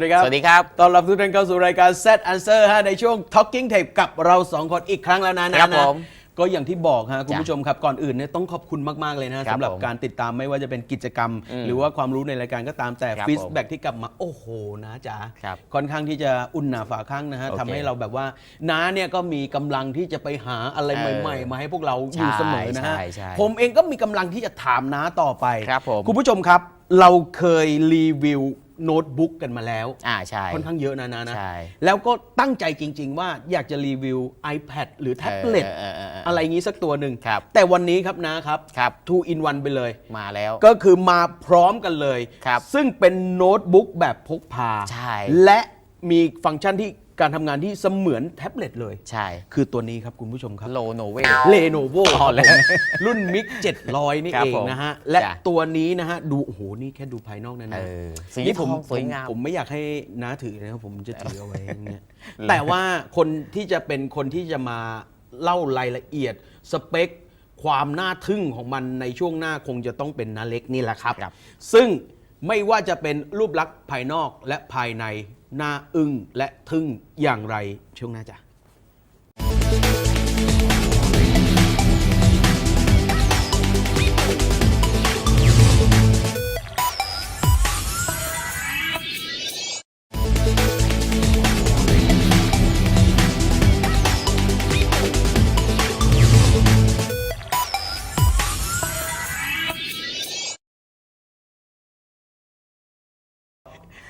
สวัสดีครับ สวัสดีครับ ต้อนรับทุกท่านเข้าสู่รายการ Set Answer ฮะในช่วง Talking Tape กับเราสองคนอีกครั้งแล้วนะนะครับนะผม ก็อย่างที่บอกฮะคุณจ้ะผู้ชมครับ ก่อนอื่นเนี่ยต้องขอบคุณมาก ๆ เลยนะครับสำหรับผมการติดตามไม่ว่าจะเป็นกิจกรรมอืมหรือว่าความรู้ในรายการก็ตามแต่ครับฟีดแบ็กที่กลับมาโอ้โหนะจ๋าครับค่อนข้างที่จะอุ่นหนาฝาข้างนะฮะโอเคทำให้เราแบบว่าน้าเนี่ยก็มีกำลังที่จะไปหาอะไรเออใหม่ ๆ มาให้พวกเราอยู่เสมอนะฮะใช่ใช่ผมเองก็มีกำลังที่จะถามน้าต่อไปครับผมคุณผู้ชมครับเราเคยรีวิว โน้ตบุ๊กกันมาแล้ว อ่าใช่ค่อนข้างเยอะนะนะนะ ใช่ แล้วก็ตั้งใจจริง ๆ ว่าอยากจะรีวิว iPad หรือแท็บเล็ตเออเออเออเอออะไรงี้สักตัวหนึ่งครับ แต่วันนี้ครับนะครับ ครับ two in one ไปเลย มาแล้ว ก็คือมาพร้อมกันเลย ครับซึ่งเป็นโน้ตบุ๊กแบบพกพา ใช่ และมีฟังก์ชันที่ การทำงานที่เสมือนแท็บเล็ตเลย ใช่ คือตัวนี้ครับคุณผู้ชมครับโลโนเว เลโนโวอ๋อเลยรุ่นมิก700 นี่ครับเองผมนะฮะ และจ้ะ ตัวนี้นะฮะ ดู โอ้โห นี่แค่ดูภายนอกนะเอนะอสีนี่ผมทองสวยงามผมผมไม่อยากให้น้าถือนะครับ ผมจะถือเอาไว้อย่างเนี่ยแต่ว่าคนที่จะเป็นคนที่จะมาเล่ารายละเอียด สเปค ความน่าทึ่งของมันในช่วงหน้าคงจะต้องเป็นนาเล็กนี่แหละครับ ครับ ซึ่งไม่ว่าจะเป็นรูปลักษณ์ภายนอกและภายใน น่าอึ้งและทึ่งอย่างไรช่วงหน้าจ้ะ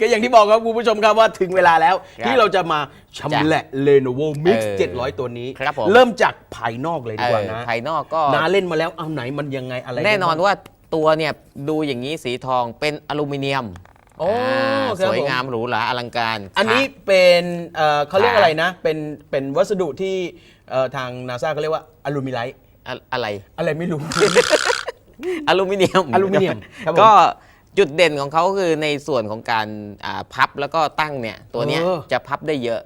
ก็อย่างที่บอกครับคุณผู้ชมครับว่าถึงเวลาแล้ว ครับที่เราจะมาชำแหละ Lenovo Mix เออ700 ตัวนี้ ครับผม เริ่มจากภายนอกเลยดีเอกว่าอนะภายนอกก็ นาเล่นมาแล้วเอาไหนมันยังไงอะไรแน่นอนบ้ง ว่าตัวเนี่ยดูอย่างนี้สีทองเป็นอลูมิเนียมโอ้าครับสวยผมงามหรูหราอลังการอันนี้ค่ะ เป็นเอ่อเขาเรียกขาอะไรนะ เป็นเป็นวัสดุที่เอ่อทางนาซาเขาเรียกว่าอลูมิไลท์อะอะไร อะไรไม่รู้ อลูมิเนียมอลูมิเนียมครับผมก็ จุดเด่นของเขาคือในส่วนของการอ่าพับแล้วก็ตั้งเนี่ยตัวเนี้ยเออ จะพับได้เยอะ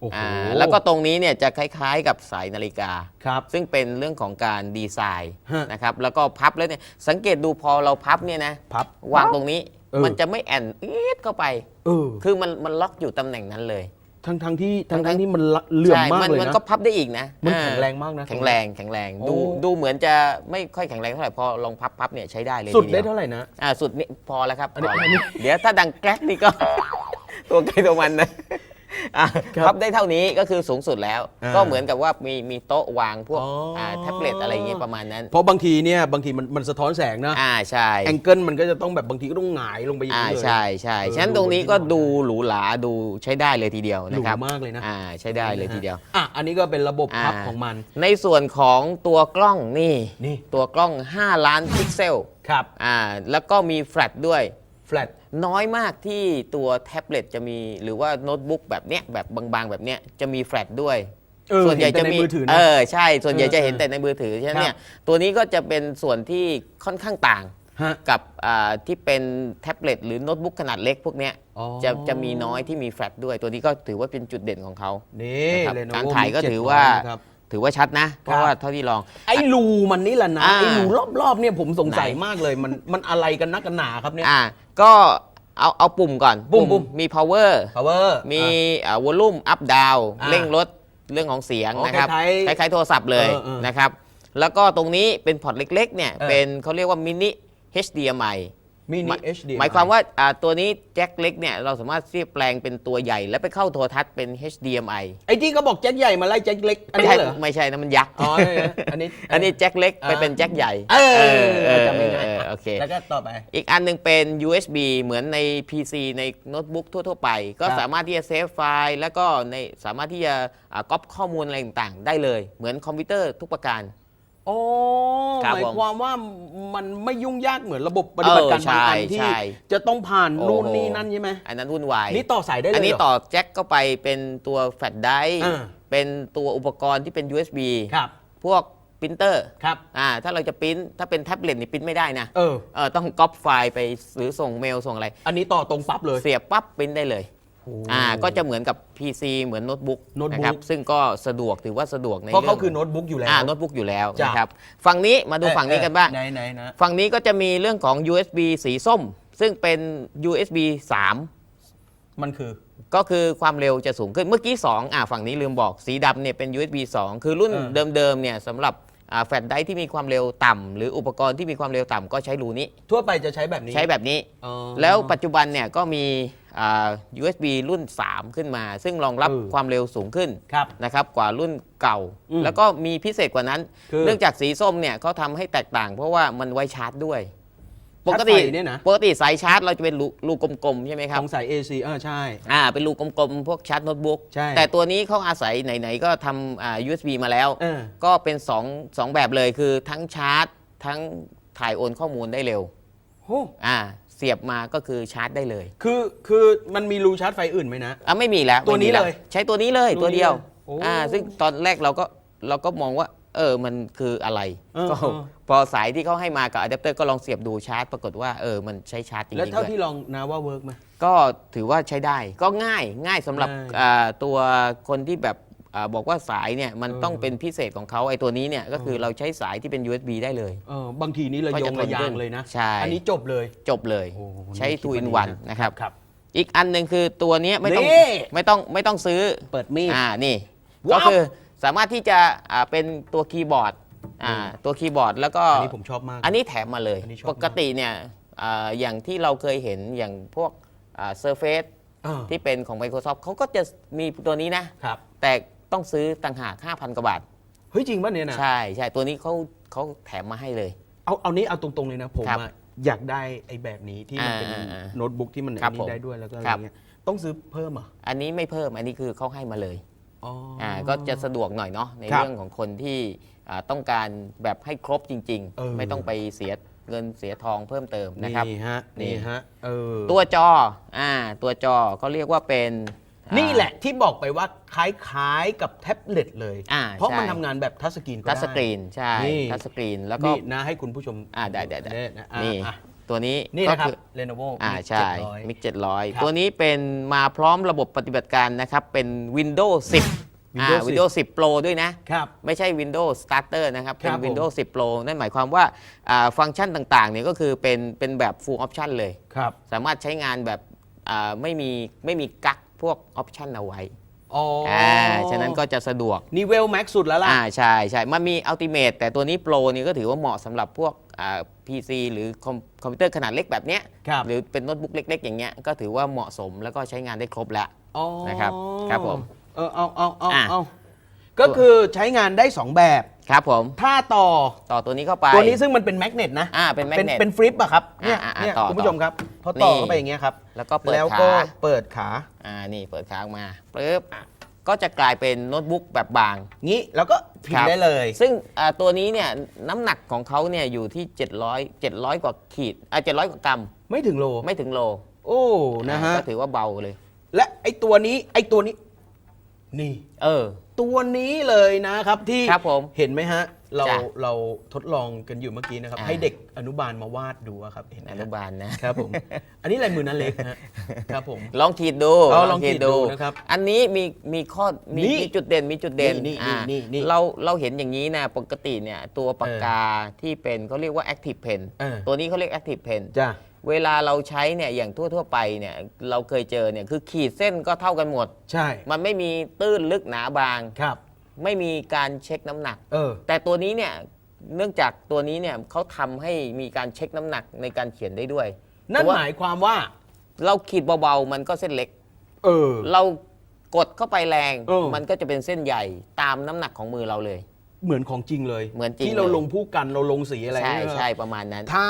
โอ้โหอ่าแล้วก็ตรงนี้เนี่ยจะคล้ายๆกับสายนาฬิกา ครับ ซึ่งเป็นเรื่องของการดีไซน์ฮะ นะครับแล้วก็พับแล้วเนี่ยสังเกตดูพอเราพับเนี่ยนะพับ วางตรงนี้ เออ มันจะไม่แอนอีดเข้าไป เออ คือมันมันล็อกอยู่ตำแหน่งนั้นเลย ทั้งทั้งที่ทั้งทั้ทั้งงที่มันละเหลื่อมใช่มากมันเลยมันนะก็พับได้อีกนะมันอ่าแข็งแรงมากนะแข็งแรงแข็งแรงดูโอ้ดูเหมือนจะไม่ค่อยแข็งแรงเท่าไหร่พอลองพับพับเนี่ยใช้ได้เลยสุดทีได้ยวเท่าไหร่นะอ่าสุดนี่พอแล้วครับอันนี้พอแล้วอันนี้เดี๋ยวถ้าดังแกรกนี่ก็ตัวใครตัวมันนะ อะครับพับได้เท่านี้ก็คือสูงสุดแล้ว อ่าก็เหมือนกับว่ามีมีโต๊ะวางพวกอ๋ออ่าแท็บเล็ตอะไรอย่างเงี้ยประมาณนั้นเพราะบางทีเนี่ยบางทีมันมันสะท้อนแสงนะอ่าใช่ แองเกิลมันก็จะต้องแบบบางทีก็ต้องหงายลงไปอย่างอ่านี้เลย ใช่ใช่เออฉะนั้นตรงนี้ดูก็บนที่นอนดูหรูหราดูใช้ได้เลยทีเดียวหรูนะครับมากเลยนะ อ่าใช้ได้เลยทีเดียว อะอันนี้ก็เป็นระบบพับอ่า ของมัน ในส่วนของตัวกล้องนี่นี่ ตัวกล้อง 5 ล้านพิกเซลครับ อ่าแล้วก็มีแฟลชด้วย แฟลตน้อยมากที่ตัวแท็บเล็ตจะมีหรือว่าโน้ตบุ๊กแบบเนี้ยแบบบางๆ แบบเนี้ยจะมีแฟลชด้วย เออส่วนใหญ่จะมีเห็นแต่ในมือถือนะเออใช่ ส่วนใหญ่เออจะเห็นเออแต่ในมือถือใช่ไหมครับ เนี่ยตัวนี้ก็จะเป็นส่วนที่ค่อนข้างต่าง ฮะ กับอ่าที่เป็นแท็บเล็ตหรือโน้ตบุ๊กขนาดเล็กพวกเนี้ยอ๋อ จะจะมีน้อยที่มีแฟลชด้วย ตัวนี้ก็ถือว่าเป็นจุดเด่นของเขานี่นะครับ Lenovo การถ่ายก็ Mix ถือว่า700นะครับ ถือว่าชัดนะ เพครัราะบว่าเท่าที่ลอง ไอ้รูมันนี่แหละนะ อ่าไอ้รูรอบๆเนี่ยผมสงสัยไหน มากเลย มันมันอะไรกันนักกันหนาครับเนี่ย อ่าก็เอาเอาปุ่มก่อนปุ่มปุ่ม มี power power มีอะ วอลลุ่มอัพดาวอ่าเร่งลดเรื่องของเสียงอ๋อนะครับคล้ายๆคล้ายๆโทรศัพท์เลยเออเออนะครับ แล้วก็ตรงนี้เป็นพอร์ตเล็กๆเนี่ยเออ เป็นเขาเรียกว่ามินิ HDMI มินิหมาย HD หมายความว่าอ่าตัวนี้แจ็คเล็กเนี่ยเราสามารถเสียบแปลงเป็นตัวใหญ่ แล้วไปเข้าโทรทัศน์เป็น HDMI ไอ้ที่เขาบอกแจ็คใหญ่มาไล่แจ็คเล็ก อันไม่นี้ใช่เหรอ ไม่ใช่นะมันยักษ์อ๋ออันนี้อันนี้แจ็คเล็กไปอ่าเป็นแจ็คใหญ่เออเออจำไม่ได้เออโอเคแล้วก็ต่อไป อีกอันหนึงเป็น USB เหมือนใน PC ในโน้ตบุ๊กทั่ว ๆ ไป ก็ครับสามารถที่จะเซฟไฟล์แล้วก็ในสามารถที่จะก๊อปข้อมูลอะไรต่างๆ ได้เลย เหมือนคอมพิวเตอร์ทุกประการ โอ้ครับหมายผมความว่ามันไม่ยุ่งยากเหมือนระบบปฏิบัติการเออบางอันใช่ที่ใช่จะต้องผ่านนู่นโอ้โห นี่นั่นใช่ไหมอันนั้นวุ่นวายนี่ต่อสายได้เลยอันนี้เหร ต่อแจ็คเข้าไปเป็นตัวแฟลชไดร์อ่า เป็นตัวอุปกรณ์ที่เป็น USB ครับพวกปรินเตอร์ครับ อ่าถ้าเราจะปริ้นถ้าเป็นแท็บเล็ตนี่ปริ้นไม่ได้นะเออ เออต้องก๊อปไฟล์ไปหรือส่งเมลส่งอะไร อันนี้ต่อตรงปั๊บเลย เสียบปั๊บปริ้นได้เลยโอ้อ่าก็จะเหมือนกับ PC เหมือนโน้ตบุ๊กโน้ตบุ๊ก นะครับซึ่งก็สะดวกถือว่าสะดวกในเพราะเขางคือโน้ตบุ๊กอยู่แล้ว อ่าโน้ตบุ๊กอยู่แล้วจ้ะ นะครับฝั่งนี้มาดูฝั่งนี้กันบ้าง ไหนไหนนะ ฝั่งนี้ก็จะมีเรื่องของ USB สีส้ม ซึ่งเป็น USB 3 มันคือ ก็คือความเร็วจะสูงขึ้นเมื่อกี้ 2 อ่าฝั่งนี้ลืมบอกสีดำเนี่ยเป็น USB 2 คือรุ่นเออ เดิมๆเนี่ยสำหรับอ่าแฟลชไดรฟ์ที่มีความเร็วต่ำหรืออุปกรณ์ที่มีความเร็วต่ำก็ใช้รูนี้ ทั่วไปจะใช้แบบนี้ใช้แบบนี้ อ๋อแล้วปัจจุบันเนี่ยก็มี อ่า USB รุ่น 3 ขึ้นมา ซึ่งรองรับเออความเร็วสูงขึ้นครับ นะครับกว่ารุ่นเก่า อืมแล้วก็มีพิเศษกว่านั้น คือ เนื่องจากสีส้มเนี่ยเขาทำให้แตกต่าง เพราะว่ามันไว้ชาร์จด้วยปชาร์จกติไฟเนี่ยนะปกติสายชาร์จเราจะเป็นรูรูกลมๆใช่ไหมครับของสาย AC เออใช่ อ่าเป็นรูกลมๆ พวกชาร์จโน้ตบุ๊ก ใช่ แต่ตัวนี้เขาอาศัยไหนๆ ก็ทำอ่า USB มาแล้ว เออ ก็เป็น2งแบบเลยคือทั้งชาร์จ ทั้งถ่ายโอนข้อมูลได้เร็วโอ้อ่า เสียบมาก็คือชาร์จได้เลยคือคือมันมีรูชาร์จไฟอื่นไหมนะ อะไม่มีแล้วตัวนี้ไม่มีแวเลยใช้ตัวนี้เลยตัตัววนี้เดียวเลยโอ้อ่าซึ่งตอนแรกเราก็เราก็มองว่า เออมันคืออะไรเออก็เออ พอสายที่เขาให้มากับอะแดปเตอร์ก็ลองเสียบดูชาร์จ ปรากฏว่าเออมันใช้ชาร์จจริงๆแล้วเท่าด้วย ที่ลองนะว่าเวิร์กไหม ก็ถือว่าใช้ได้ก็ง่ายง่ายสำหรับง่าย อ่าตัวคนที่แบบอา บอกว่าสายเนี่ยมันเออต้องเป็นพิเศษของเขาไอ้ตัวนี้เนี่ยก็คือเราใช้สายที่เป็น USB ได้เลย เออบางทีนี่ระก็ยจะงทนระยาขึ้งนเลยนะ ใช่ อันนี้จบเลย จบเลยโอ้ใช้นี่คิดทูว่าอินดีวันนะ นะครับ ครับ อีกอันหนึ่งคือตัวเนี้ยไม่ต้องนี่ ไม่ต้องไม่ต้องซื้อ เปิดมีด อ่า นี่ ว้าว ก็คือสามารถที่จะอ่าเป็นตัวคีย์บอร์ด อ่าอืมตัวคีย์บอร์ดแล้วก็ อันนี้ผมชอบมาก อันนี้แถมมาเลย อันนี้ชอบปกติเนี่ยอ่าอย่างที่เราเคยเห็นอย่างพวกเซอร์เฟซเออที่เป็นของ Microsoft เขาก็จะมีตัวนี้นะ ครับ แต่ ต้องซื้อต่างหาก5,000กว่าบาท เฮ้ยจริงป่ะเนี่ยนะใช่ใช่ตัวนี้เขาเขาแถมมาให้เลย เอาเอานี้เอาตรงๆเลยนะผมครับอะอยากได้ไอ้แบบนี้ที่มันเป็นอ่าอ่าโน้ตบุ๊กที่มันครัไอ้บนี่ผมได้ด้วยแล้วก็อะไรครับ เงี้ยต้องซื้อเพิ่มเหรอะอันนี้ไม่เพิ่มอันนี้คือเขาให้มาเลยอ๋อออ่า ก็จะสะดวกหน่อยเนาะในครับเรื่องของคนที่อ่าต้องการแบบให้ครบจริง เออ ๆ ไม่ต้องไปเสียเงินเสียทองเพิ่มเติมนะครับ นี่ฮะนี่ นี่ฮะเออตัวจออ่าตัวจอเขาเรียกว่าเป็นอ่า นี่แหละที่บอกไปว่าคล้ายๆกับแท็บเล็ตเลย อ่าเพราะมันใช่ ทำงานแบบทัชสกรีนก็ทัชได้ สกรีนใช่นี่ ทัชสกรีนแล้วก็ นี่นะให้คุณผู้ชมอ่าได้ได้ได้เนี่ยนะอะนี่อะตัวนี้นี่ก็นะครับคือ Lenovo อ่า Mix ใช่ 700มิกครับ700 ตัวนี้เป็นมาพร้อมระบบปฏิบัติการนะครับ เป็น Windows 10อ่า Windows 10 Windows 10 Pro ด้วยนะ ครับ ไม่ใช่ Windows Starter นะครับ เป็นครับผม Windows 10 Pro นั่นหมายความว่าอ่าฟังก์ชันต่างๆเนี่ยก็คือเป็นเป็นแบบ Full Option เลย ครับ สามารถใช้งานแบบอ่าไม่มีไม่มีกัก พวก Option เอาไว้อ๋อออ่าฉะนั้นก็จะสะดวก นี่เวลแม็กสุดแล้วล่ะ อ่าใช่ใช่มันมี Ultimate แต่ตัวนี้ Pro นี่ก็ถือว่าเหมาะสำหรับพวกอ่า PC หรือคอมคอมพิวเตอร์ขนาดเล็กแบบเนี้ยครับ หรือเป็นโน้ตบุ๊กเล็ก ๆ อย่างเงี้ยก็ถือว่าเหมาะสมแล้วก็ใช้งานได้ครบแล้วอ๋อนะครับครับผม เออเอาเอาเอาอะ เอา ก็คือใช้งานได้ 2 แบบ ครับผม ถ้าต่อต่อตัวนี้เข้าไป ตัวนี้ซึ่งมันเป็นแมกเนตนะอ่าเป็นแมกเป็นเนตเป็นฟลิปอะครับเนี่ยอ่าอ่าเนี่ยต่อคุณผู้ชมครับพอต่อนี่ เข้าไปอย่างเงี้ยครับแล้วก็เปิดแล้วขาก็เปิดขาอ่านี่เปิดขาออกมาปึ๊บก็จะกลายเป็นโน้ตบุ๊กแบบบาง งี้แล้วก็พิมครัพ์บ ได้เลย ซึ่งอ่าตัวนี้เนี่ยน้ำหนักของเขาเนี่ยอยู่ที่ 700 700 กว่าขีดอ่า700 กว่ากรัมไม่ถึงโลไม่ถึงโลโอ้นะฮะก็ถือว่าเบาเลย และไอตัวนี้ไอตัวนี้ นี่ เออ ตัวนี้เลยนะครับที่ครับผมเห็นไหมฮะ เราจ้ะเราทดลองกันอยู่เมื่อกี้นะครับ อ่า ให้เด็กอนุบาลมาวาดดูอะครับเห็นไหมอฮะนุบาลนะ ครับผม อันนี้ลายมือนั่นเล็กฮะครับผม ลองขีดดูเอาลองขีดดูนะครับอันนี้มีมีข้อมีนี่มีจุดเด่นมีจุดเด่นนี่นี่อ่านี่นี่เราเราเห็นอย่างนี้นะปกติเนี่ยตัวปากกาที่เป็นเขาเรียกว่า active pen เออ ตัวนี้เขาเรียก active pen จ้ะ เวลาเราใช้เนี่ยอย่างทั่ว ๆ ไปเนี่ยเราเคยเจอเนี่ยคือขีดเส้นก็เท่ากันหมด ใช่มันไม่มีตื้นลึกหนาบาง ครับ ไม่มีการเช็คน้ำหนัก เออ แต่ตัวนี้เนี่ยเนื่องจากตัวนี้เนี่ยเขาทำให้มีการเช็คน้ำหนักในการเขียนได้ด้วยนั่นเพระว่หมายความว่า เราขีดเบาๆมันก็เส้นเล็ก เออ เรากดเข้าไปแรง เออ มันก็จะเป็นเส้นใหญ่ตามน้ำหนักของมือเราเลย เหมือนของจริงเลยเหมือนจริงที่เราเลย ลงผู้กันเราลงสีอะไรใช่เนี่ยใช่ประมาณนั้น ถ้า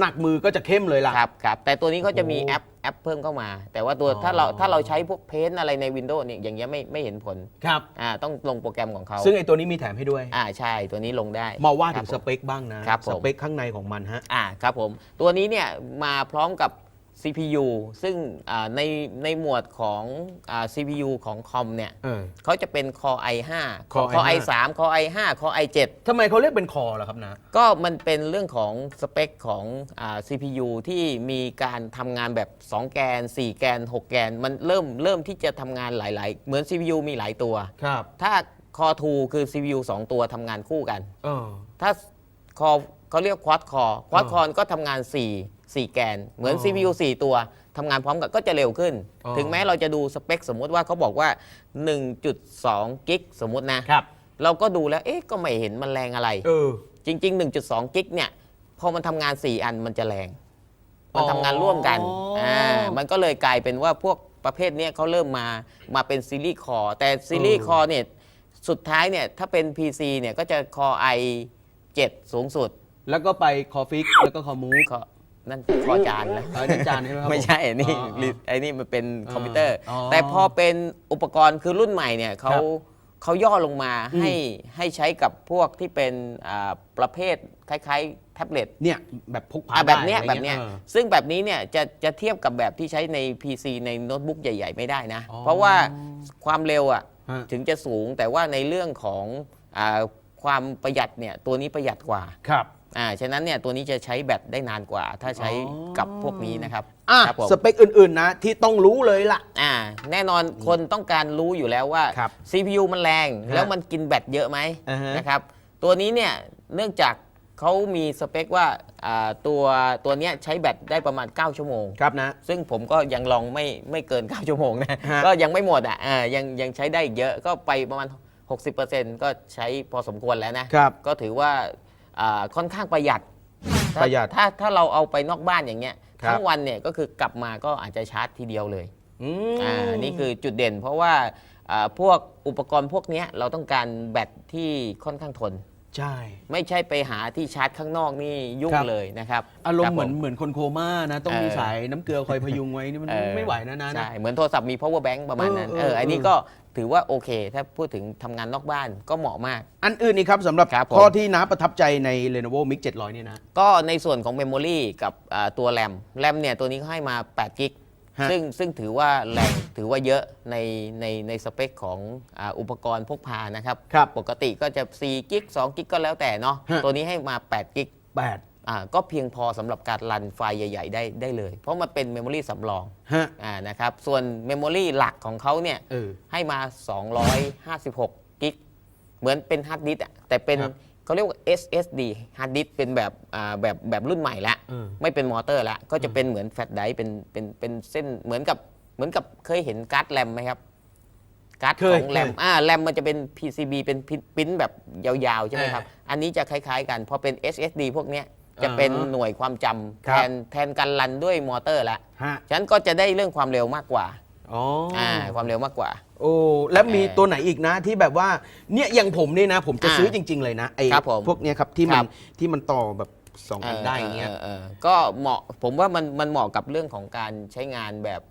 หนักมือก็จะเข้มเลยล่ะ ครับครับแต่ตัวนี้เขาจะมีโอ้แอปแอปเพิ่มเข้ามา แต่ว่าตัวอ๋อ ถ้าเราถ้าเราใช้พวกเพนอะไรใน Windows เนี่ยอย่างเงี้ยไม่ไม่เห็นผลครับ อ่าต้องลงโปรแกรมของเขาซึ่งไอตัวนี้มีแถมให้ด้วย อ่าใช่ตัวนี้ลงได้ มาว่าถึงคสรับผมเปคบ้างนะครับผม สเปคข้างในของมันฮะ อ่าครับผม ตัวนี้เนี่ยมาพร้อมกับ CPU ซึ่งอ่าในในหมวดของอ่า CPU ของคอมเนี่ยเออ เขาจะเป็น Core i5 Core Core i5 i3 Core i5 Core i7 ทำไมเขาเรียกเป็นคอล่ะครับนะ ก็มันเป็นเรื่องของสเปคของอา CPU ที่มีการทำงานแบบ 2 แกน 4 แกน 6 แกน มันเริ่มเริ่มที่จะทำงานหลาย ๆ เหมือน CPU มีหลายตัว ครับถ้า Core 2 คือ CPU 2 ตัวทำงานคู่กัน เออ ถ้า Core เขาเรียก Quad Core Quad อ๋อ Core ก็ทำงาน 4 4 แกน เหมือน อ๋อ CPU 4 ตัวทำงานพร้อมกันก็จะเร็วขึ้น อ๋อ ถึงแม้เราจะดูสเปคสมมุติว่าเขาบอกว่า 1.2 กิกสมมุตินะ ครับ เราก็ดูแล้ว เอ๊ะ ก็ไม่เห็นมันแรงอะไร เออ จริง ๆ 1.2 กิกเนี่ย พอมันทำงาน 4 อันมันจะแรง มันทำงานร่วมกันอ๋ออ่่ามันก็เลยกลายเป็นว่าพวกประเภทเนี้ยเขาเริ่มมา มาเป็นซีรีส์คอร์แต่ซีรีส์คอร์เนี่ย สุดท้ายเนี่ย ถ้าเป็น PC เนี่ย ก็จะคอ i 7 สูงสุด แล้วก็ไปคอฟิกแล้วก็คอมูฟก็ นั่นคอจานนะเออนั่นจานใช่ไหมครับไม่ใช่นี่อ๋ออ๋อ ไอ้นี่มันเป็นคอมพิวเตอร์ อ๋อแต่พอเป็นอุปกรณ์คือรุ่นใหม่เนี่ยเขาครับเขาย่อลงมาอืม ให้ให้ใช้กับพวกที่เป็นอ่าประเภทคล้ายๆ แท็บเล็ตเนี่ยแบบพกพาอะแบบเนี้ยได้แบอะไรบเนี้ยออซึ่งแบบนี้เนี่ยจะจะเทียบกับแบบที่ใช้ใน PC ในโน้ตบุ๊กใหญ่ ๆ ไม่ได้นะ อ๋อเพราะว่าความเร็วอะฮะ ถึงจะสูงแต่ว่าในเรื่องของอาความประหยัดเนี่ยตัวนี้ประหยัดกว่า ครับ อ่าฉะนั้นเนี่ยตัวนี้จะใช้แบตได้นานกว่า ถ้าใช้อ๋อกับพวกนี้นะครับอะครับผมสเปคอื่นๆนะ ที่ต้องรู้เลยล่ะ อ่าแน่นอนคนต้องการรู้อยู่แล้วว่า ครับ CPU มันแรงฮะแล้วมันกินแบตเยอะไหมอ่าฮะ นะครับตัวนี้เนี่ยเนื่องจากเขามีสเปคว่าอ่าตัวตัวเนี้ยใช้แบตได้ประมาณ 9 ชั่วโมง ครับนะ ซึ่งผมก็ยังลองไม่ไม่เกิน 9 ชั่วโมงนะ ฮะ ก็ยังไม่หมดอะอ่ายังยังใช้ได้อีกเยอะก็ไปประมาณ 60%ก็ใช้พอสมควรแล้วนะ ครับ ก็ถือว่า อ่าค่อนข้างประหยัดถ้าประหยัดถ้าถ้าเราเอาไปนอกบ้านอย่างเงี้ยครับ ทั้งวันเนี่ยก็คือกลับมาก็อาจจะชาร์จทีเดียวเลยอืม อ่านี่คือจุดเด่น เพราะว่าอ่าพวกอุปกรณ์พวกเนี้ยเราต้องการแบตที่ค่อนข้างทน ใช่ ไม่ใช่ไปหาที่ชาร์จข้างนอกนี่ยุ่งครับ เลยนะครับอารมคณ์บเหมือนผ เหมือนคนโคม่านะต้องมีเออสายน้ำเกลือคอยพยุงไว้นี่มันเออ ไม่ไหวนะนะใช่นะเหมือนโทรศัพท์มี power bank ประมาณนั้นเออเอเออออันนี้เออ ก็ถือว่าโอเค ถ้าพูดถึงทำงานนอกบ้านก็เหมาะมาก อันอื่นนี่ครับสำหรับครับผม ข้อที่น้าประทับใจใน Lenovo Mix 700 เนี่ยนะ ก็ในส่วนของเมมโมรีกับอ่าตัวแรมแรมเนี่ยตัวนี้เขาให้มา8กิก ฮะซึ่งซึ่งถือว่าแรงถือว่าเยอะในในในสเปคของอาอุปกรณ์พกพานะครับ ครับปกติก็จะ4กิก2กิกก็แล้วแต่เนาะฮะ ตัวนี้ให้มา8กิก8อ่าก็เพียงพอสำหรับการรันไฟล์ใหญ่ ๆ ได้ได้เลย เพราะมันเป็นเมมโมรีสำรองฮะอ่านะครับส่วนเมมโมรีหลักของเขาเนี่ยเออ ให้มา 256 กิก เหมือนเป็นฮาร์ดดิสก์อะแต่เป็น ครับ เขาเรียกว่า SSD ฮาร์ดดิสก์เป็นแบบอ่าแบบแบบรุ่นใหม่ละเออไม่เป็นมอเตอร์ละก็จะเป็นเหมือนแฟลชไดรฟ์เป็นเป็นเป็นเส้นเหมือนกับเหมือนกับเคยเห็นการ์ดแรมไหมครับการ์ดเคขยองแรมเคยอ่าแรมมันจะเป็น PCB เป็นปิ้นแบบยาวๆใช่ไหมครับ อันนี้จะคล้ายๆกันพอเป็น SSD พวกเนี้ยจะเป็นอ่าฮะหน่วยความจำครัแทบ นแทนการรันด้วยมอเตอร์ละ ฮะ ฉะนั้นก็จะได้เรื่องความเร็วมากกว่า อ๋อออ่าความเร็วมากกว่า โอ้แล้วมีเออตัวไหนอีกนะที่แบบว่าเนี่ยอย่างผมนี่นะ ผมจะอ่าซื้อจริง ๆ เลยนะไอ้ครับผมพวกเนี้ยครับที่มัครันบที่มันต่อแบบสองอันได้อย่างเงี้ยออออก็เหมาะผมว่ามันมันเหมาะกับเรื่องของการใช้งานแบบ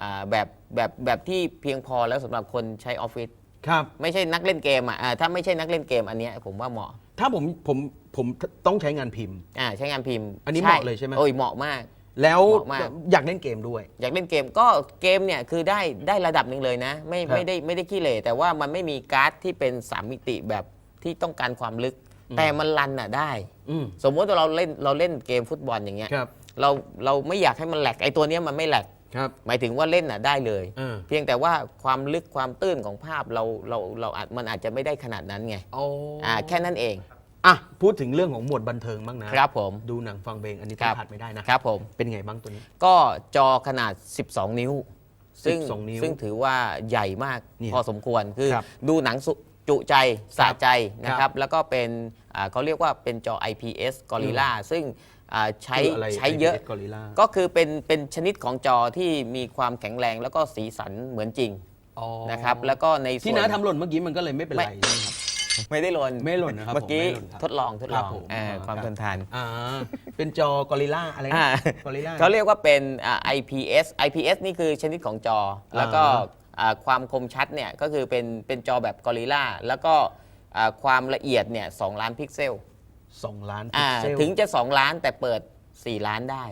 อ่าแบบแบบแบบที่เพียงพอแล้วสำหรับคนใช้ออฟฟิศครับ ไม่ใช่นักเล่นเกมอะอ่าถ้าไม่ใช่นักเล่นเกมอันเนี้ยผมว่าเหมาะถ้าผมผมผมต้องใช้งานพิมพ์ อ่าใช้งานพิมพ์อันนี้เหมาะเลยใช่ไหม โอ้ยเหมาะมาก แล้วเหมาะมาก อยากเล่นเกมด้วย อยากเล่นเกมก็เกมเนี่ยคือได้ได้ระดับหนึ่งเลยนะ ไม่ครับไม่ได้ไม่ได้ขี้เหร่แต่ว่ามันไม่มีการ์ดที่เป็นสามมิติแบบที่ต้องการความลึกแต่มันรันอะได้ อืมสมมติว่าเราเล่นเราเล่นเกมฟุตบอลอย่างเงี้ยครับเราเราไม่อยากให้มันแหลกไอ้ตัวเนี้ยมันไม่แหลกครับหมายถึงว่าเล่นอะได้เลย เออเพียงแต่ว่าความลึกความตื้นของภาพเราเราเราอาจมันอาจจะไม่ได้ขนาดนั้นไงโอ้อ่าแค่นั้นเอง อะพูดถึงเรื่องของหมวดบันเทิงบ้างนะครับผม ดูหนังฟังเพลงอันนี้ครัต้องบ ขาดไม่ได้นะ ครับผม เป็นไงบ้างตัวนี้ ก็จอขนาด 12 นิ้ว ซึ่ง12นิ้วซึ่งถือว่าใหญ่มากเนี่ยพอสมควรคือครับดูหนังสุจุใจสะใจนะคครัรับบแล้วก็เป็นอ่าเขาเรียกว่าเป็นจอ IPS Gorilla ซึ่งอ่าใช้คืออะไรใช้เยอะกอริล่าก็คือเป็นเป็นชนิดของจอที่มีความแข็งแรงแล้วก็สีสันเหมือนจริงนะครับแล้วก็ในส่วนที่น้าทำหล่นเมื่อกี้มันก็เลยไม่เป็นไรไม่ใช่ ไหมครับไม่ได้หล่นไม่หล่นนะครับเมื่อกี้ผมไม่หล่นครับทดลองทดลครัอบงผมอ่าอ่าความครับ ทนทาน อ่าเป็นจอกอริล่าอะไรนะอ่ากอริล่า เขาเรียกว่าเป็นอ่า IPS IPS นี่คือชนิดของจอ แล้วก็อ่าความคมชัดเนี่ยก็คือเป็นเป็นจอแบบกอริลลาแล้วก็อ่าความละเอียดเนี่ยสล้านพิกเซลสองล้านพิอ่ากเซล ถึงจะ 2 ล้านแต่เปิด 4 ล้านได้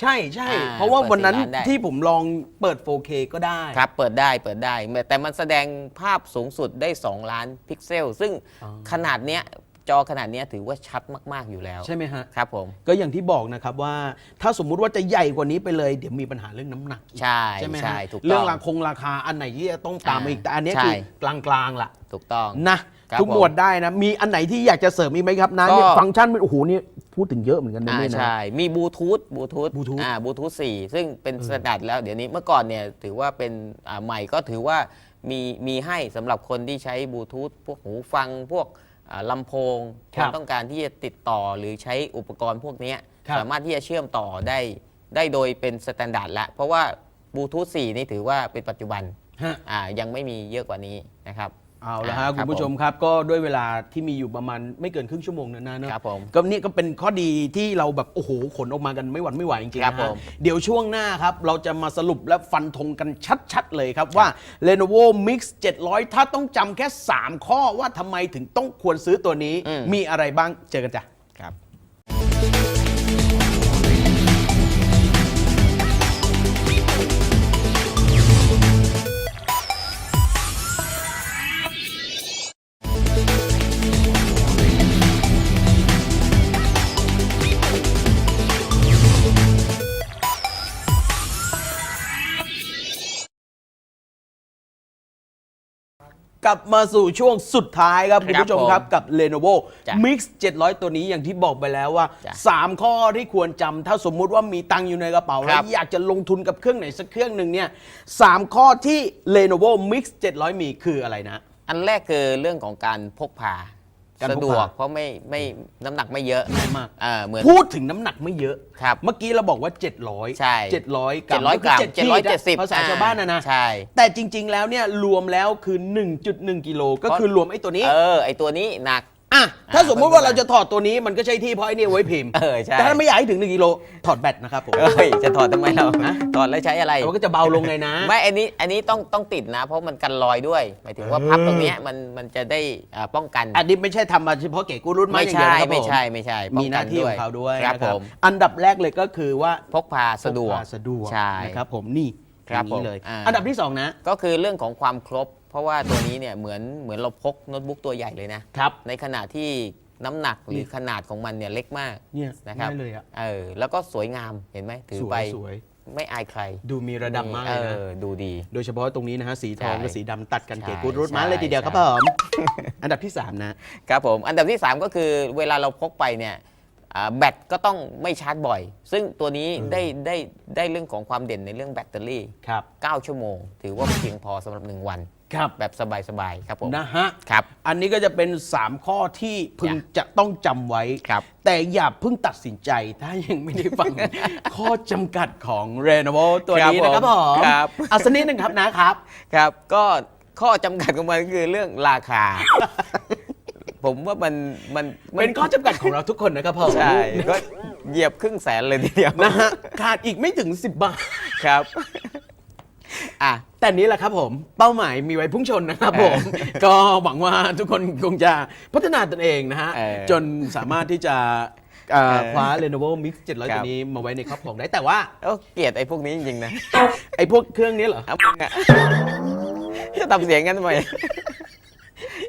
ใช่ใช่ อ่าเพราะว่าวันนั้นเปิดสี่ล้านได้ ที่ผมลองเปิด 4K ก็ได้ ครับเปิดได้เปิดได้ แต่มันแสดงภาพสูงสุดได้ 2 ล้านพิกเซล ซึ่งอ๋อ ขนาดเนี้ยจอขนาดเนี้ยถือว่าชัดมาก ๆ อยู่แล้วใช่ไหมฮะ ครับผม ก็อย่างที่บอกนะครับว่าถ้าสมมุติว่าจะใหญ่กว่านี้ไปเลย เดี๋ยวมีปัญหาเรื่องน้ำหนักอีกใช่ใช่ไหมฮะใช่ถูกต้อง เรื่องราคงราคาอันไหนที่จะต้องตามมาอีกแต่อันเนี้ยคือใช่กลางๆล่ะถูกต้อง นะครับ ทุกหมวดได้นะ มีอันไหนที่อยากจะเสริมอีกไหมครับนะก็เนี่ยฟังก์ชันมันโอ้โหนี่พูดถึงเยอะเหมือนกันนะอ่าเนี่ยนะ ใช่ มีบลูทูธบลูทูธ Bluetooth อ่าบลูทูธสี่ซึ่งเป็นสแตนดาร์ดแล้วเดี๋ยวนี้เมื่อก่อนเนี่ยถือว่าเป็นอ่าใหม่ก็ถือว่ามีมีให้สำหรับคนที่ใช้บลูทูธพวกหูฟังพวกอ่าลำโพงครับนต้องการที่จะติดต่อหรือใช้อุปกรณ์พวกเนี้ยครับ สามารถที่จะเชื่อมต่อได้ได้โดยเป็นสแตนดาร์ดแล้วเพราะว่าบลูทูธ4นี่ถือว่าเป็นปัจจุบันฮะ อ่ายังไม่มีเยอะกว่านี้นะครับ เอาละอ่าฮะครัคุบณผู้ชมครับก็ด้วยเวลาที่มีอยู่ประมาณไม่เกินครึ่งชั่วโมงนะนะเนอะครับผมก็นี่ก็เป็นข้อดีที่เราแบบ โอ้โห ขนออกมากันไม่หวั่นไม่ไหวจริงๆครับนะผฮะมเดี๋ยวช่วงหน้าครับ เราจะมาสรุปและฟันธงกันชัดๆเลยครับว่า Lenovo Mix 700 ถ้าต้องจำแค่ 3 ข้อว่าทำไมถึงต้องควรซื้อตัวนี้อืม มีอะไรบ้างเจอกันจ้ะ ครับ กลับมาสู่ช่วงสุดท้ายครับคุณผู้ชมครับผมกับ Lenovo จ้ะ Mix 700 ตัวนี้อย่างที่บอกไปแล้วว่าจ้ะ3ข้อที่ควรจำถ้าสมมุติว่ามีตังค์อยู่ในกระเป๋าคแล้รัวบอยากจะลงทุนกับเครื่องไหนสักเครื่องหนึ่งเนี่ยสามข้อที่ Lenovo Mix 700 มีคืออะไรนะ อันแรกคือเรื่องของการพกพา การพกพา สะดวกเพราะไม่ไม่น้ำหนักไม่เยอะง่ายมากอ่าเหมือนพูดถึงน้ำหนักไม่เยอะ ครับ เมื่อกี้เราบอกว่า 700 ใช่ 700 กรัม700กรัมก็คือ7ขีดอะ770ภาษาชาวบ้านนะนะ ใช่ แต่จริง ๆ แล้วเนี่ยรวมแล้วคือ 1.1 กิโลก็คือรวมไอ้ตัวนี้ เออ ไอตัวนี้หนัก อะถ้าสมมุติว่าไม่เราเป็นไรจะถอดตัวนี้มันก็ใช้ที่เพราะไอ้นี่เอาไว้พิมพ์เออใช่แต่ถ้าไม่อยากให้ถึง1กิโลถอดแบตนะครับผม เอ้ยจะถอดทำไมเราถอดแล้วใช้อะไรแต่มันก็จะเบาลงไงนะ ไม่ อันนี้ อันนี้ต้อง ต้องติดนะ เพราะมันกันรอยด้วย หมายถึงว่าเออพับตรงเนี้ยมัน มันจะได้อ่าป้องกัน อันนี้ไม่ใช่ทำมาเฉพาะเก๋กูรุ่นมาไม่อย่างเดียวใช่นะครับผมไม่ใช่ ไม่ใช่ป้มีองหกัน้าที่ของเขาด้วยครับนะผม อันดับแรกเลยก็คือว่าพกพาสะดวก พกพาสะดวกใช่นะครับผมนี่ครับอย่างนี้เลย ผมอ่า อันดับที่สองนะ ก็คือเรื่องของความครบเพ ราะว่าตัวนี้เนี่ยเหมือนเหมือนเราพกโน้ตบุ๊กตัวใหญ่เลยนะ ครับ ในขณะที่น้ำหนักหรือขนาดของมันเนี่ยเล็กมากเนี่ยนะครับได้เลยอะ เออแล้วก็สวยงามเห็นไหมถือสวไปยสวย ไม่อายใครดูมีระดับมากเลยนะออดูดี โดยเฉพาะตรงนี้นะฮะ สีทองใช่กับสีดำตัดกันใช่เก๋กูดรูดมาใช่เลยทีเดียวครับใช่ ผม อันดับที่ 3 นะ ครับผม อันดับที่ 3 ก็คือเวลาเราพกไปเนี่ยอ่าแบตก็ต้องไม่ชาร์จบ่อย ซึ่งตัวนี้เออ ได้ได้ได้เรื่องของความเด่นในเรื่องแบตเตอรี่ ครับ 9 ชั่วโมง ถือว่าเพียงพอสำหรับ 1 วันครับแบบสบายๆครับผม นะฮะครับอันนี้ก็จะเป็น 3 ข้อที่พึงจ้ะจะต้องจำไว้ ครับแต่อย่าเพิ่งตัดสินใจถ้ายังไม่ได้ฟัง ข้อจำกัดของ r e n o v o ตัวนี้นะครับผมครับ เอาสักนิดหนึงครับนะครับ ครับก็ข้อจำกัดของมันก็คือเรื่องราคา ผมว่ามันมันมัเป็นข้อจำกัดของเราทุกคนนะครับผมใช่ก็เหยียบครึ่งแสนเลยทีเดียวนะฮะขาดอีกไม่ถึง 10 บาท ครับ อะแต่นี้แหละครับผมเป้าหมายมีไว้พุ่งชนนะครับผม ก็หวังว่าทุกคนคงจะพัฒนาตนเองนะฮะ เออจนสามารถที่จะเอ่อเออคว้า Lenovo Mix 700 ครัตัวบ นี้มาไว้ในครอบครองได้แต่ว่า โอ้เกลียดไอ้พวกนี้จริงๆนะไอ้พวกเครื่องนี้เหรอ เอามึงอะจะทำเสียงกันทำไม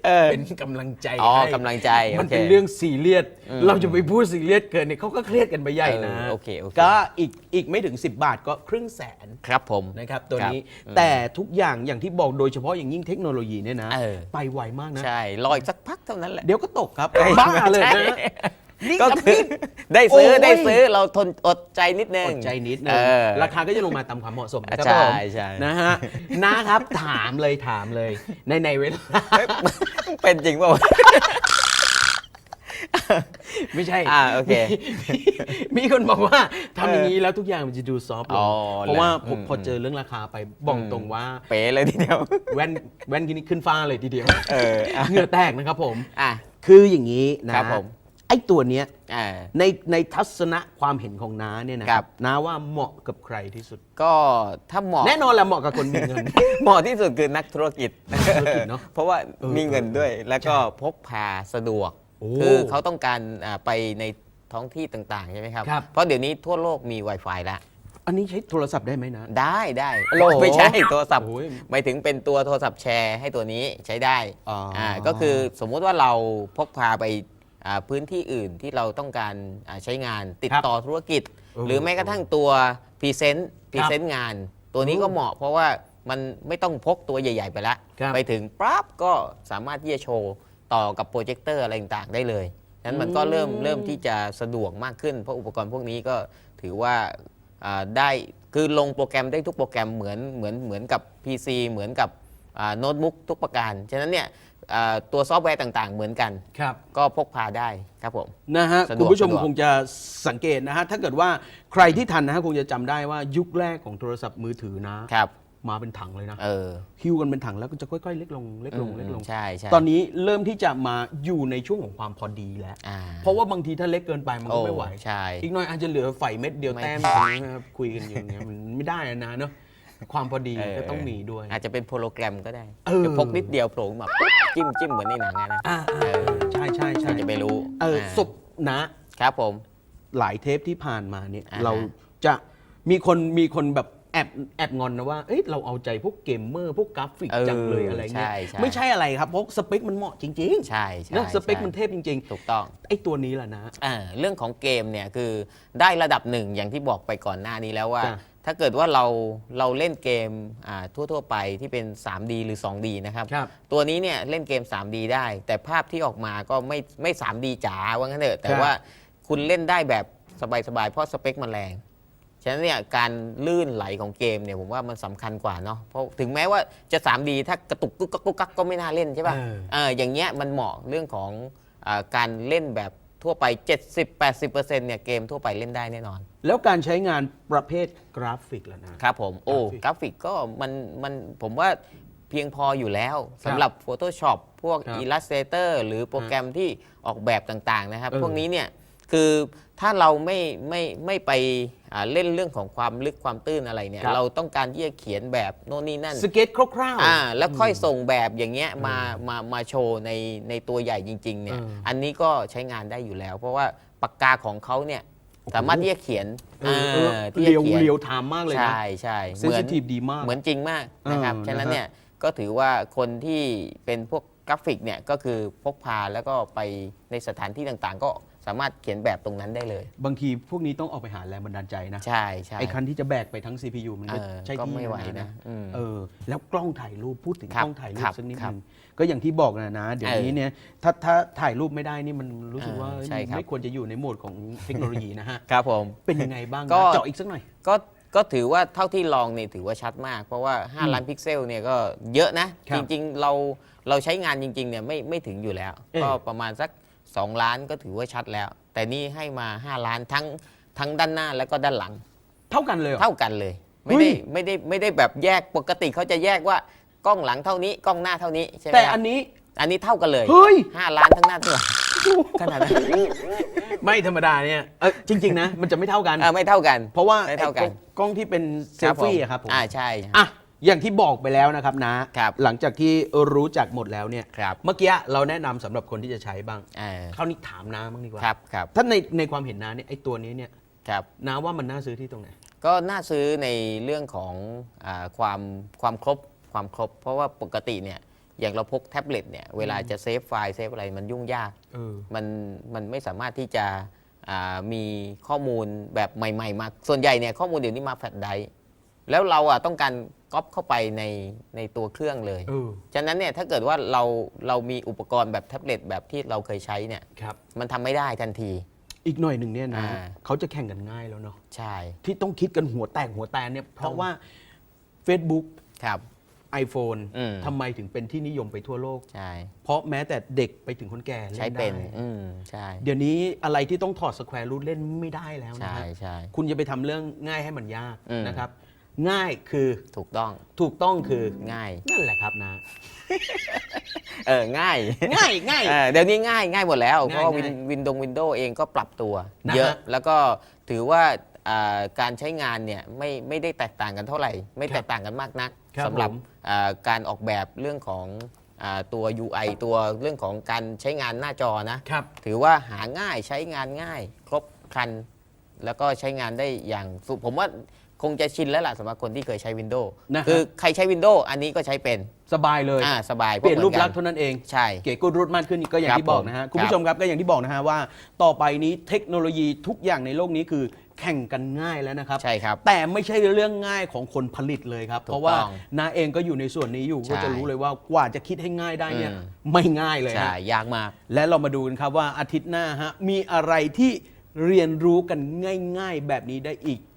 เออเป็นกำลังใจอ๋อให้กำลังใจมันโอเคเป็นเรื่องซีเรียสอืมเราจะไปพูดซีเรียสเกินเนี่ยเขาก็เครียดกันไปใหญ่นะเออโอเคโอเค ก็อีกอีกไม่ถึง 10 บาทก็ครึ่งแสนครับผม นะครับตัวนี้ครับแต่ทุกอย่างอย่างที่บอกโดยเฉพาะอย่างยิ่งเทคโนโลยีเนี่ยนะ เออ ไปไวมากนะ ใช่ รออีกสักพักเท่านั้นแหละ เดี๋ยวก็ตกครับเอ้ยบ้าเลยใช่นะ นี่ก็ครับคือนี่ได้ซื้อโอ้ยได้ซื้อเราทนอดใจนิดนึงอดใจนิดนึเองอราคาก็จะลงมาตามความเหมาะสมนะครับใช่ผมใช่นะฮะนะครับถามเลยถามเลย ในในเวลาเป็นจริงเปล่าวะไม่ใช่ อ่าโอเคมีมีคนบอกว่าทำอย่างนี้แล้วทุกอย่างมันจะดูซอฟต์ลอ๋งอเพราะว่าผมอืมพอเจอเรื่องราคาไปบอกตรงว่า เป๋เลยทีเดียว แว่นแว่นกินขึ้นฟ้าเลยทีเดียว เอออะเหงื่อแตกนะครับผม อะ คืออย่างนี้นะครับผม ไอ้ตัวเนี้ยอ่า ในในทัศนะความเห็นของน้าเนี่ยนะคครัรับบน้าว่าเหมาะกับใครที่สุด ก็ถ้าเหมาะ แน่นอนแหละเหมาะกับคนมีเงิน เหมาะที่สุดคือนักธุรกิจธุรกิจเนอะเพราะว่าเออมีเงินด้วย แล้วก็พกพาสะดวก โอ้คือเขาต้องการอ่าไปในท้องที่ต่างๆ ใช่ไหมครับ ครับ เพราะเดี๋ยวนี้ทั่วโลกมี Wi-Fi แล้ว อันนี้ใช้โทรศัพท์ได้ไหมนะ ได้ได้โอ้โหไม่ใช่โทรศัพท์โอ้ยหมายถึงเป็นตัวโทรศัพท์แชร์ให้ตัวนี้ใช้ได้อ๋ออ่าก็คือสมมุติว่าเราพกพาไปอ่า พื้นที่อื่นที่เราต้องการอ่าใช้งานติดต่อธุรกิจเออหรือแม้กระทั่งตัวพรีเซนต์พรีเซนต์งาน ตัวนี้ก็เหมาะเพราะว่ามันไม่ต้องพกตัวใหญ่ ๆ ไปละครับไปถึงปั๊บก็สามารถที่จะโชว์ต่อกับโปรเจคเตอร์อะไรต่างๆได้เลยฉะนั้นมันก็เริ่มเริ่มที่จะสะดวกมากขึ้น เพราะอุปกรณ์พวกนี้ก็ถือว่าอ่าได้คือลงโปรแกรมได้ทุกโปรแกรมเหมือนเหมือนเหมือนกับ PC เหมือนกับอ่าโน้ตบุ๊กทุกประการ ฉะนั้นเนี่ย อ่าตัวซอฟต์แวร์ต่างๆ เหมือนกัน ครับ ก็พกพาได้ครับผม นะฮะสะดวกคุณผู้ชมสะดวก คงจะสังเกตนะฮะ ถ้าเกิดว่าใครที่ทันนะฮะ คงจะจำได้ว่ายุคแรกของโทรศัพท์มือถือนะ ครับมาเป็นถังเลยนะ เออฮิ้วกันเป็นถังแล้วก็จะค่อยๆ เล็กลงเล็กลงเล็กลง ใช่ใช่ตอนนี้เริ่มที่จะมาอยู่ในช่วงของความพอดีแล้ว อ่าเพราะว่าบางทีถ้าเล็กเกินไปมันก็โอ้ไม่ไหวใช่ อีกหน่อยอาจจะเหลือไฟเม็ดเดียวไม่ แต้มนะครับคุยกันอยู่อย่างเงี้ยมันไม่ได้นะเนาะ ความพอดีเออก็ต้องมีด้วย อาจจะเป็นโปรแกรมก็ได้เออดี๋ยวพกนิดเดียวโผล่มาปุ๊บจิ้มจิ้มเหมือนในหนังอะนะอ่าเออใช่ใช่ใครใช่จะไปรู้เอออ่าศพนะ ครับผม หลายเทปที่ผ่านมาเนี่ยอ่าฮะ เราจะมีคนมีคนแบบแอบแอบงอนนะว่าเอ้ยเราเอาใจพวกเกมเมอร์พวกกราฟิกจังเลยอะไรเงี้ยใช่ใช่ไม่ใช่อะไรครับเพราะสเปคมันเหมาะจริงใช่ใช่ๆนะสเปคใช่มันเทพจริงถูกต้องๆไอ้ตัวนี้แหละนะอ่าเรื่องของเกมเนี่ยคือได้ระดับหนึ่งอย่างที่บอกไปก่อนหน้านี้แล้วว่า จ้ะถ้าเกิดว่าเราเราเล่นเกมอ่าทั่วๆ ไปที่เป็น 3D หรือ 2D นะครับ ครับ ตัวนี้เนี่ยเล่นเกม 3D ได้ แต่ภาพที่ออกมาก็ไม่ไม่ 3D จ๋าว่างั้นเถอะแต่ครับว่าคุณเล่นได้แบบสบายๆเพราะสเปคมันแรง ฉะนั้นเนี่ยการลื่นไหลของเกมเนี่ยผมว่ามันสำคัญกว่าเนาะเพราะถึงแม้ว่าจะ 3D ถ้ากระตุกกุ๊กกักกุ๊กกักก็ไม่น่าเล่นใช่ป่ะเออ เอออย่างเงี้ยมันเหมาะเรื่องของอาการเล่นแบบทั่วไป 70-80%เนี่ยเกมทั่วไปเล่นได้แน่นอน แล้วการใช้งานประเภทกราฟิกล่ะนะ ครับผมโอ้กราฟิกกราฟิกก็มันมันผมว่าเพียงพออยู่แล้วสำหรับ Photoshop พวก ครับ Illustrator หรือโปรแกรมที่ออกแบบต่าง ๆ นะครับเออพวกนี้เนี่ย คือถ้าเราไม่ไม่ไม่ไปอ่าเล่นเรื่องของความลึกความตื้นอะไรเนี่ยครับ เราต้องการที่จะเขียนแบบโน่นนี่นั่น สเก็ตคร่าวๆอ่าแล้วค่อยส่งแบบอย่างเงี้ยมามามาโชว์ในในตัวใหญ่จริง ๆ เนี่ยเอออัอันนี้ก็ใช้งานได้อยู่แล้ว เพราะว่าปากกาของเขาเนี่ยสามารถที่จะเขียนเออเอออ่าที่เรีจะยวเขียนเรียวไทม์มากเลยนะใช่ใช่เซนซิทีฟดีมาก เหมือนจริงมากนะครับเออฉะนั้นนะฮะ เนี่ยก็ถือว่าคนที่เป็นพวกกราฟิกเนี่ยก็คือพกพาแล้วก็ไปในสถานที่ต่างๆ ก็ สามารถเขียนแบบตรงนั้นได้เลย บางทีพวกนี้ต้องออกไปหาแรงบันดาลใจนะใช่ใช่ไอ้คันที่จะแบกไปทั้ง CPU มันก็เออใช่ก็ที่ไม่ไหวนะนะอืม เออ แล้วกล้องถ่ายรูปพูดถึงครับกล้องถ่ายรูครัปบสักนิดครันึบงก็อย่างที่บอกนะนะ เดี๋ยวเออนี้เนี่ยถ้าถ้าถ่ายรูปไม่ได้นี่มันรู้สึกเออว่าใช่ครับ ไม่ควรจะอยู่ในโหมดของเทคโนโลยีนะฮะ ครับผม เป็นยังไงบ้างนะก็ เจาะอีกสักหน่อย ก็ก็ถือว่าเท่าที่ลองเนี่ยถือว่าชัดมาก เพราะว่า5ล้านพิกเซลเนี่ยก็เยอะนะ ครัจบริง ๆ เราเราใช้งานจริงๆเนี่ยไม่ไม่ถึงอยู่แล้ว เอ๊ะก็ประมาณสัก 2 ล้านก็ถือว่าชัดแล้ว แต่นี่ให้มา 5 ล้านทั้งทั้งด้านหน้าแล้วก็ด้านหลัง เท่ากันเลยเหรอ เท่ากันเลย ไม่เฮ้ได้ยไม่ได้ไม่ได้แบบแยกปกติเขาจะแยกว่ากล้องหลังเท่านี้กล้องหน้าเท่านี้ใช่ไหมแต่ครับอันนี้ อันนี้เท่ากันเลยเฮ้ย5ล้านทั้งหน้าทั้งหลังขนาดนั้นไม่ธรรมดาเนี่ยเออจริง ๆ นะ มันจะไม่เท่ากันเออไม่เท่ากัน เพราะว่าไม่เท่ากัน ไอ้กล้องที่เป็นเซลฟี่อะครับผมอ่าใช่ อะ อย่างที่บอกไปแล้วนะครับนะครับ หลังจากที่รู้จักหมดแล้วเนี่ย ครับเมื่อกี้เราแนะนำสำหรับคนที่จะใช้บ้าง เออคราวนี้ถามน้าบ้างดีกว่าครับครับถ้าในในความเห็นน้าเนี่ยไอ้ตัวนี้เนี่ยครับ น้าว่ามันน่าซื้อที่ตรงไหน ก็น่าซื้อในเรื่องของอาความความครบความครบ เพราะว่าปกติเนี่ยอย่างเราพกแท็บเล็ตเนี่ยเวลาจะเซฟไฟล์เซฟอะไรมันยุ่งยาก เออ มันมันไม่สามารถที่จะอ่ามีข้อมูลแบบใหม่ ๆ มา ส่วนใหญ่เนี่ยข้อมูลเดี๋ยวนี้มาแฟลชไดรฟ์แล้วเราอะต้องการ ก๊อปเข้าไปในในตัวเครื่องเลย เออฉะนั้นเนี่ยถ้าเกิดว่าเราเรามีอุปกรณ์แบบแท็บเล็ตแบบที่เราเคยใช้เนี่ยครับ มันทำไม่ได้ทันที อีกหน่อยหนึ่งเนี่ยนะอ่า เขาจะแข่งกันง่ายแล้วเนาะใช่ที่ต้องคิดกันหัวแตกหัวแตนเนี่ยเพต้อราะงว่า Facebook ครับ iPhone อืม ทำไมถึงเป็นที่นิยมไปทั่วโลก ใช่เพราะแม้แต่เด็กไปถึงคนแก่ใช้เล่นเป็นได้อืมใช่เดี๋ยวนี้อะไรที่ต้องถอดสแควร์รูทเล่นไม่ได้แล้วนะใช่ฮะ ใช่ คุณจะไปทำเรื่องง่ายให้มันยากอืมนะครับ ง่ายคือถูกต้องถูกต้องคือง่ายนั่นแหละครับนะ เออง่าย ง่ายง่ายเออเดี๋ยวนี้ง่ายง่ายหมดแล้วง่ายเพราะว่าวินง่ายวินดงวินโดว์เองก็ปรับตัวนะฮะเยอะแล้วก็ถือว่าอ่าการใช้งานเนี่ยไม่ไม่ได้แตกต่างกันเท่าไหร่ ไม่แตกต่างกันมากนักครับสำหรับผมอ่าการออกแบบเรื่องของอาตัว UI ตัวเรื่องของการใช้งานหน้าจอนะครับถือว่าหาง่ายใช้งานง่าย ครบครัน แล้วก็ใช้งานได้อย่างสุผมว่า คงจะชินแล้วล่ะสำหรับคนที่เคยใช้ Windows นะฮะ คือใครใช้ Windows อันนี้ก็ใช้เป็นสบายเลยอ่าสบายเปลี่ยนรูปหมือลักษณ์เท่านั้นเอง ใช่ เก๋กูรูดมากขึ้นก็อย่างครับที่บอกนะฮะ ผมคุณผู้ชมครับก็อย่างที่บอกนะฮะว่า ต่อไปนี้เทคโนโลยีทุกอย่างในโลกนี้คือแข่งกันง่ายแล้วนะครับ ใช่ครับแต่ไม่ใช่เรื่องง่ายของคนผลิตเลยครับ ถูกเพราะว่าต้องนาเองก็อยู่ในส่วนนี้อยู่ใช่ก็จะรู้เลยว่ากว่าจะคิดให้ง่ายได้เนี่ยอืม ไม่ง่ายเลยใช่ฮะยากมาก และเรามาดูกันครับว่าอาทิตย์หน้าฮะมีอะไรที่เรียนรู้กันง่าย ๆ แบบนี้ได้อีก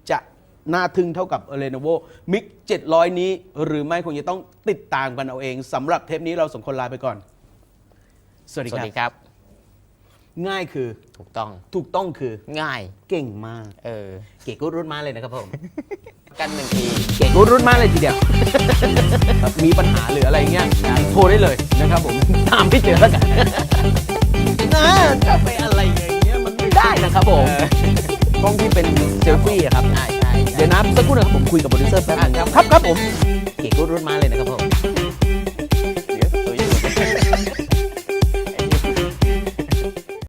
จะ น่าทึ่งเท่ากับ Lenovo Mic 700 นี้ หรือไม่คงจะต้องติดตามกันเอาเองสำหรับเทปนี้เราสองคนลาไปก่อน สวัสดีสวัคสรับดีครับ ง่ายคือถูกต้องถูกต้องคือง่าย เก่งมาก เออ เก๋กูดรุ่นมากเลยนะครับผม กันหนึ่งที เก๋กูดรุ่นมากเลยทีเดียวมีปัญหาหรืออะไรเงี้ยโทรได้เลยนะครับผม ตามที่เจอแล้วกัน นะจะไปอะไรอย่างเงี้ยมันไม่ได้นะครับผม กล้องที่เป็นเซลฟี่อะครับใช่ใช่ใช่เดี๋ยวนะสักครู่นะครับผมคุยกับโปรดิวเซอร์แป๊บนึงครับ ครับครับผม เก๋กูดรุ่นมากเลยนะครับผม